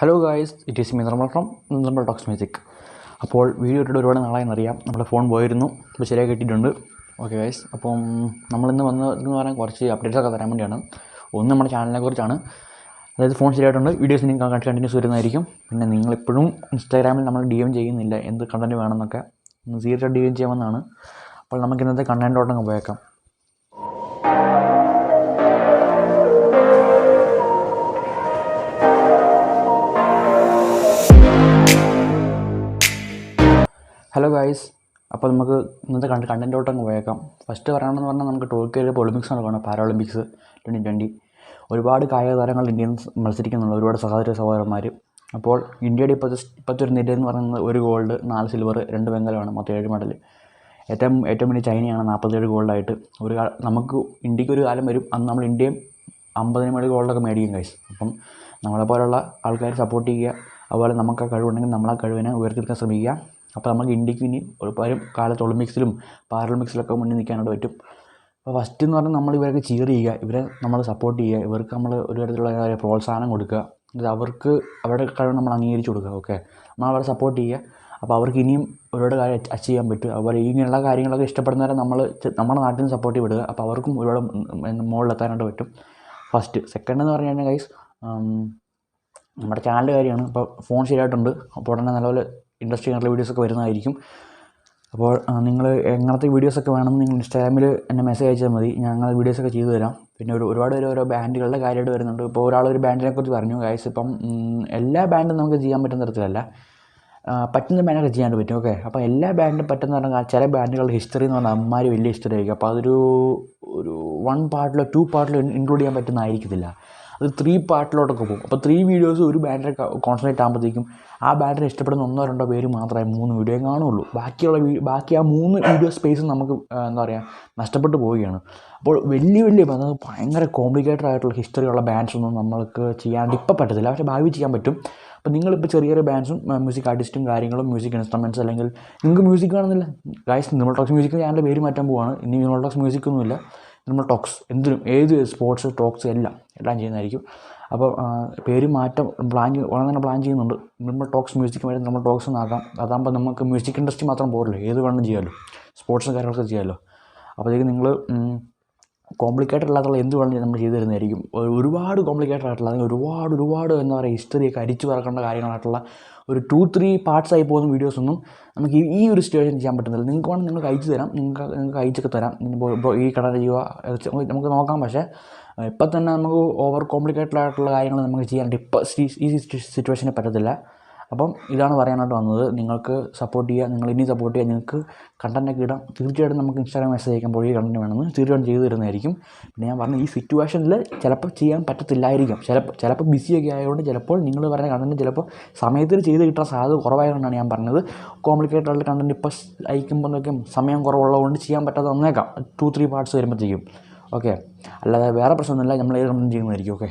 Hello guys it is me Nirmal from Nirmal talks music അപ്പോൾ video ഇട്ടിട്ട് ഒരുപാട് നാളായി എന്നറിയാം. നമ്മുടെ ഫോൺ പോയിരുന്നു. ഇപ്പോൾ ശരിയായി കിട്ടിയിട്ടുണ്ട്. ഓക്കെ ഗൈസ് അപ്പം നമ്മളിന്ന് വന്നതെന്ന് പറയാൻ കുറച്ച് അപ്ഡേറ്റ്സ് ഒക്കെ തരാൻ വേണ്ടിയാണ്. ഒന്ന് നമ്മുടെ ചാനലിനെ കുറിച്ചാണ്. അതായത് ഫോൺ ശരിയായിട്ടുണ്ട്. വീഡിയോസ് നിങ്ങൾക്ക് കണ്ടിന്യൂസ് വരുന്നതായിരിക്കും. പിന്നെ നിങ്ങളിപ്പോഴും ഇൻസ്റ്റാഗ്രാമിൽ നമ്മൾ ഡി എം ചെയ്യുന്നില്ല. എന്ത് കണ്ടന്റ് വേണമെന്നൊക്കെ. തീർച്ചയായിട്ടും ഡി എം ചെയ്യാമെന്നാണ്. അപ്പോൾ നമുക്ക് ഇന്നത്തെ കണ്ടന്റോട്ടങ്ങ് പോയേക്കാം. ഹലോ ഗായ്സ് അപ്പോൾ നമുക്ക് ഇന്നത്തെ കണ്ട് കണ്ടന്റോട്ട് അങ്ങ് പോയേക്കാം. ഫസ്റ്റ് പറയണമെന്ന് പറഞ്ഞാൽ നമുക്ക് ടോക്കിയോയിലെ ഒളിമ്പിക്സ് നടക്കുകയാണ് പാരാളിമ്പിക്സ് ട്വന്റി ട്വന്റി ഒരുപാട് കായിക താരങ്ങൾ ഇന്ത്യൻസ് മത്സരിക്കുന്നുണ്ട് ഒരുപാട് സഹോദര സഹോദരന്മാർ അപ്പോൾ ഇന്ത്യയുടെ ഇപ്പോഴത്തെ ഇപ്പോഴത്തെ ഒരു നില എന്ന് പറയുന്നത് ഒരു ഗോൾഡ് നാല് സിൽവർ രണ്ട് വെങ്കലമാണ് മൊത്തം ഏഴ് മെഡൽ ഏറ്റവും ഏറ്റവും വലിയ ചൈനയാണ് നാൽപ്പത്തേഴ് ഗോൾഡായിട്ട് ഒരു നമുക്ക് ഇന്ത്യയ്ക്ക് ഒരു കാലം വരും അന്ന് നമ്മൾ ഇന്ത്യയും അമ്പതിന് മെഡൽ ഗോൾഡൊക്കെ മേടിക്കും ഗൈസ് അപ്പം നമ്മളെപ്പോലുള്ള ആൾക്കാർ സപ്പോർട്ട് ചെയ്യുക അതുപോലെ നമുക്ക് ആ കഴിവുണ്ടെങ്കിൽ നമ്മളാ കഴിവിനെ ഉയർത്തിയെടുക്കാൻ ശ്രമിക്കുക. അപ്പോൾ നമുക്ക് ഇന്ത്യയ്ക്ക് ഇനി ഒരുപാട് കാലത്ത് ഒളിമ്പിക്സിലും പാരൊളിമ്പിക്സിലൊക്കെ മുന്നിൽ നിൽക്കാനായിട്ട് പറ്റും. അപ്പോൾ ഫസ്റ്റ് എന്ന് പറഞ്ഞാൽ നമ്മൾ ഇവരൊക്കെ ചീർ ചെയ്യുക. ഇവരെ നമ്മൾ സപ്പോർട്ട് ചെയ്യുക. ഇവർക്ക് നമ്മൾ ഒരു തരത്തിലുള്ള പ്രോത്സാഹനം കൊടുക്കുക. എന്നിട്ട് അവർക്ക് അവരുടെ കഴിവ് നമ്മൾ അംഗീകരിച്ച് കൊടുക്കുക. ഓക്കെ നമ്മൾ അവരെ സപ്പോർട്ട് ചെയ്യുക. അപ്പോൾ അവർക്ക് ഇനിയും ഒരുപാട് കാര്യം അച്ചീവ് ചെയ്യാൻ പറ്റും. അവർ ഇങ്ങനെയുള്ള കാര്യങ്ങളൊക്കെ ഇഷ്ടപ്പെടുന്നവരെ നമ്മൾ നമ്മുടെ നാട്ടിൽ നിന്ന് സപ്പോർട്ട് വിടുക അപ്പോൾ അവർക്കും ഒരുപാട് മുകളിലെത്താനായിട്ട് പറ്റും. ഫസ്റ്റ് സെക്കൻഡ് എന്ന് പറഞ്ഞു കഴിഞ്ഞാൽ ഗൈസ് നമ്മുടെ ചാനലിന്റെ കാര്യമാണ്. ഇപ്പോൾ ഫോൺ ശരിയായിട്ടുണ്ട്. അപ്പോൾ ഉടനെ നല്ലപോലെ ഇൻഡസ്ട്രി ആയിട്ടുള്ള വീഡിയോസൊക്കെ വരുന്നതായിരിക്കും. അപ്പോൾ നിങ്ങൾ എങ്ങനത്തെ വീഡിയോസൊക്കെ വേണമെന്ന് നിങ്ങൾ ഇൻസ്റ്റാഗ്രാമിൽ എന്നെ മെസ്സേജ് അയച്ചാൽ മതി. ഞങ്ങൾ വീഡിയോസൊക്കെ ചെയ്തു തരാം. പിന്നെ ഒരു ഒരുപാട് പേര് ഓരോ ബാൻഡുകളുടെ കാര്യമായിട്ട് വരുന്നുണ്ട്. ഇപ്പോൾ ഒരാൾ ഒരു ബാൻഡിനെ കുറിച്ച് പറഞ്ഞു. ഗൈസ് ഇപ്പം എല്ലാ ബാൻഡും നമുക്ക് ചെയ്യാൻ പറ്റുന്ന തരത്തിലല്ല. പറ്റുന്ന ബാൻഡൊക്കെ ചെയ്യാൻ പറ്റും. ഓക്കെ അപ്പോൾ എല്ലാ ബാൻഡും പറ്റുന്ന പറഞ്ഞാൽ ചില ബാൻഡുകളുടെ ഹിസ്റ്ററി എന്ന് പറഞ്ഞാൽ അമ്മമാർ വലിയ ഹിസ്റ്ററി ആയിരിക്കും. അപ്പോൾ അതൊരു ഒരു വൺ പാർട്ടിലോ ടു പാർട്ടിലോ ഇൻക്ലൂഡ് ചെയ്യാൻ പറ്റുന്നതായിരിക്കത്തില്ല. അത് ത്രീ പാർട്ടിലോട്ടൊക്കെ പോകും. അപ്പോൾ ത്രീ വീഡിയോസ് ഒരു ബാൻഡിനെ കോൺസെൻട്രേറ്റ് ആകുമ്പോഴത്തേക്കും ആ ബാൻഡിനെ ഇഷ്ടപ്പെടുന്ന ഒന്നോ രണ്ടോ പേര് മാത്രമേ മൂന്ന് വീഡിയോയും കാണുള്ളൂ. ബാക്കിയുള്ള ബാക്കി ആ മൂന്ന് വീഡിയോ സ്പേസും നമുക്ക് എന്താ പറയുക നഷ്ടപ്പെട്ടു പോവുകയാണ്. അപ്പോൾ വലിയ വലിയ ഭയങ്കര കോംപ്ലിക്കേറ്റഡ് ആയിട്ടുള്ള ഹിസ്റ്ററി ഉള്ള ബാൻഡ്സ് ഒന്നും നമ്മൾക്ക് ചെയ്യാണ്ട് ഇപ്പം പറ്റത്തില്ല. പക്ഷേ ഭാവി ചെയ്യാൻ പറ്റും. അപ്പോൾ നിങ്ങളിപ്പോൾ ചെറിയ ചെറിയ ബാൻഡ്സും മ്യൂസിക് ആർട്ടിസ്റ്റും കാര്യങ്ങളും മ്യൂസിക് ഇൻസ്ട്രുമെന്റ്സ് അല്ലെങ്കിൽ നിങ്ങൾക്ക് മ്യൂസിക് കാണുന്നില്ല. ഗൈസ് ടോക്സ് മ്യൂസിക് ചാനലിന്റെ പേര് മാറ്റാൻ പോവാണ്. ഇനി നമ്മൾ ടോക്സ് മ്യൂസിക് ഒന്നുമില്ല. നമ്മൾ ടോക്സ് എന്തിനും ഏത് സ്പോർട്സ് ടോക്സ് എല്ലാം എല്ലാം ചെയ്യുന്നതായിരിക്കും. അപ്പോൾ പേര് മാറ്റം പ്ലാൻ ഉടനെ തന്നെ പ്ലാൻ ചെയ്യുന്നുണ്ട്. നമ്മൾ ടോക്സ് മ്യൂസിക് വേണ്ടി നമ്മൾ ടോക്സ് എന്നാക്കാം അതാകുമ്പോൾ നമുക്ക് മ്യൂസിക് ഇൻഡസ്ട്രി മാത്രം പോരല്ലോ. ഏത് വേണമെങ്കിലും ചെയ്യാമല്ലോ സ്പോർട്സും കാര്യങ്ങളൊക്കെ ചെയ്യാമല്ലോ അപ്പോഴത്തേക്ക് നിങ്ങൾ കോംപ്ലിക്കേറ്റഡ് അല്ലാത്തുള്ള എന്ത് വേണമെങ്കിലും നമ്മൾ ചെയ്തു തരുന്നതായിരിക്കും. ഒരു- ഒരുപാട് കോംപ്ലിക്കേറ്റഡ് ആയിട്ടുള്ള അല്ലെങ്കിൽ ഒരുപാട് ഒരുപാട് എന്താ പറയുക ഹിസ്റ്ററിയൊക്കെ അരിച്ചു പറക്കേണ്ട കാര്യങ്ങളായിട്ടുള്ള ഒരു ടു ത്രീ പാർട്സ് ആയി പോകുന്ന വീഡിയോസ് ഒന്നും നമുക്ക് ഈ- ഒരു സിറ്റുവേഷൻ ചെയ്യാൻ പറ്റുന്നില്ല. നിങ്ങൾക്ക് വേണമെങ്കിൽ നിങ്ങൾക്ക് അയച്ചു തരാം. നിങ്ങൾക്ക് നിങ്ങൾക്ക് അയച്ചൊക്കെ തരാം. ഈ കട ചെയ്യുക നമുക്ക് നോക്കാം. പക്ഷേ ഇപ്പം തന്നെ നമുക്ക് ഓവർ കോംപ്ലിക്കേറ്റഡ് ആയിട്ടുള്ള കാര്യങ്ങൾ നമുക്ക് ചെയ്യാനായിട്ട് ഇപ്പോൾ ഈ സിറ്റുവേഷനെ പറ്റത്തില്ല. അപ്പം ഇതാണ് പറയാനായിട്ട് വന്നത്. നിങ്ങൾക്ക് സപ്പോർട്ട് ചെയ്യുക നിങ്ങൾ ഇനി സപ്പോർട്ട് ചെയ്യുക നിങ്ങൾക്ക് കണ്ടന്റൊക്കെ ഇടാം തീർച്ചയായിട്ടും നമുക്ക് ഇൻസ്റ്റാഗ്രാം മെസ്സേജ് അയക്കുമ്പോൾ ഈ കണ്ടന്റ് വേണമെന്ന് തീർച്ചയായിട്ടും ചെയ്തു തരുന്നതായിരിക്കും. പിന്നെ ഞാൻ പറഞ്ഞു ഈ സിറ്റുവേഷനിൽ ചിലപ്പോൾ ചെയ്യാൻ പറ്റത്തില്ലായിരിക്കും. ചിലപ്പോൾ ചിലപ്പോൾ ബിസിയൊക്കെ ആയതുകൊണ്ട് ചിലപ്പോൾ നിങ്ങൾ പറയുന്ന കണ്ടന്റ് ചിലപ്പോൾ സമയത്തിൽ ചെയ്ത് കിട്ടാൻ സാധ്യത കുറവായതുകൊണ്ടാണ് ഞാൻ പറഞ്ഞത്. കോംപ്ലിക്കേറ്റഡ് ആയിട്ടുള്ള കണ്ടന്റ് ഇപ്പോൾ അയക്കുമ്പോഴേക്കും സമയം കുറവുള്ളതുകൊണ്ട് ചെയ്യാൻ പറ്റാതെ വന്നേക്കാം. ടു ത്രീ പാർട്സ് വരുമ്പോഴത്തേക്കും. ഓക്കെ അല്ലാതെ വേറെ പ്രശ്നമൊന്നുമില്ല. നമ്മൾ ഏത് കണ്ടന്റ് ചെയ്യുന്നതായിരിക്കും. ഓക്കെ